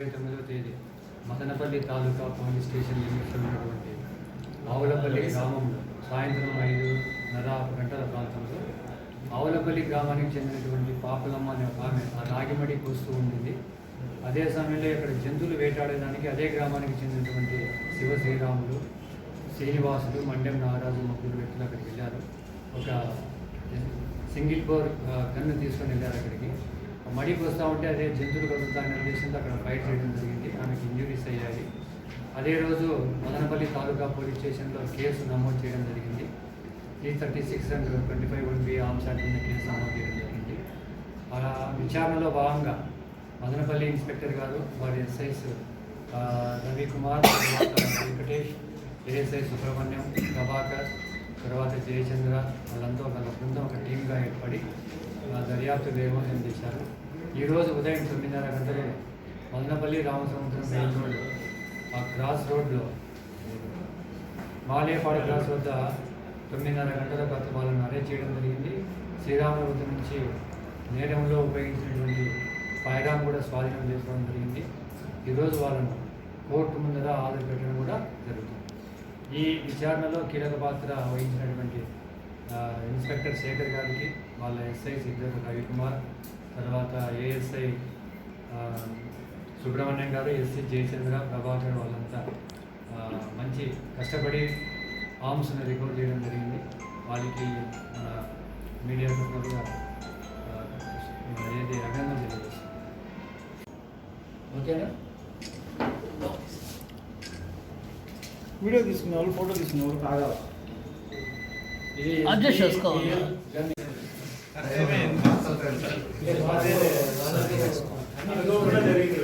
తొమ్మిదవ తేదీ Madanapalle taluka police station లిమిట్స్లో ఉన్నటువంటి ఆవులపల్లి గ్రామంలో సాయంత్రం ఐదున్నర గంటల ప్రాంతంలో ఆవులపల్లి గ్రామానికి చెందినటువంటి పాపలమ్మ అనే ఒక ఆమె ఆ రాగిమడి కూస్తూ ఉండింది. అదే సమయంలో ఇక్కడ జంతువులు వేటాడడానికి అదే గ్రామానికి చెందినటువంటి శివ శ్రీరాములు శ్రీనివాసులు మండ్యం నాగరాజు ముగ్గురు వ్యక్తులు అక్కడికి వెళ్ళారు. ఒక సింగిల్ బోర్ గన్ను తీసుకొని వెళ్ళారు అక్కడికి. మడికి వస్తూ ఉంటే అదే జంతువులు కలుగుతాయనే ఉద్దేశంతో అక్కడ ఫైట్ చేయడం జరిగింది. ఆమెకి ఇంజురీస్ అయ్యాయి. అదే రోజు మదనపల్లి తాలూకా పోలీస్ స్టేషన్లో కేసు నమోదు చేయడం జరిగింది. Three thirty six and twenty five one B arms కింద కేసు నమోదు చేయడం జరిగింది. అలా విచారణలో భాగంగా మదనపల్లి ఇన్స్పెక్టర్ గారు వారి ఎస్ఐస్ రవికుమార్ వెంకటేష్ ఏఎస్ఐ సుబ్రహ్మణ్యం ప్రభాకర్ తర్వాత జయచంద్ర వాళ్ళంతా వాళ్ళ బృందం ఒక టీమ్గా ఏర్పడి ఆ, దర్యాప్తు వేగవంతం చేశారు ఈరోజు ఉదయం తొమ్మిదిన్నర గంటలే మదనపల్లి రామసముద్రం మెయిన్ రోడ్ ఆ క్రాస్ రోడ్లో మాలేపాడు క్రాస్ వద్ద తొమ్మిదిన్నర గంటల గత వాళ్ళని అరెస్ట్ చేయడం జరిగింది. శ్రీరాముల నుంచి నేరంలో ఉపయోగించినటువంటి ఫైరామ్ కూడా స్వాధీనం చేసుకోవడం జరిగింది. ఈరోజు వాళ్ళను కోర్టు ముందర హాజరు పెట్టడం కూడా జరుగుతుంది. ఈ విచారణలో కీలక పాత్ర వహించినటువంటి ఇన్స్పెక్టర్ శేఖర్ గారికి వాళ్ళ ఎస్ఐ సిద్ధార్థ రవికుమార్ తర్వాత ఏఎస్ఐ సుబ్రహ్మణ్యం గారు ఎస్సీ జయచంద్ర ప్రభాకర్ వాళ్ళంతా మంచి కష్టపడి ఆర్మ్స్ని రికవర్ చేయడం జరిగింది. వాళ్ళకి మన మీడియా తరఫున ఏది అభినందన తెలియజేస్తుంది ఓకేనా? వీడియో తీసుకునే వాళ్ళు ఫోటో తీసుకునే వాళ్ళు కాగాలి ఇది Adjust చేసుకోవాలి. గన్- జరిగింది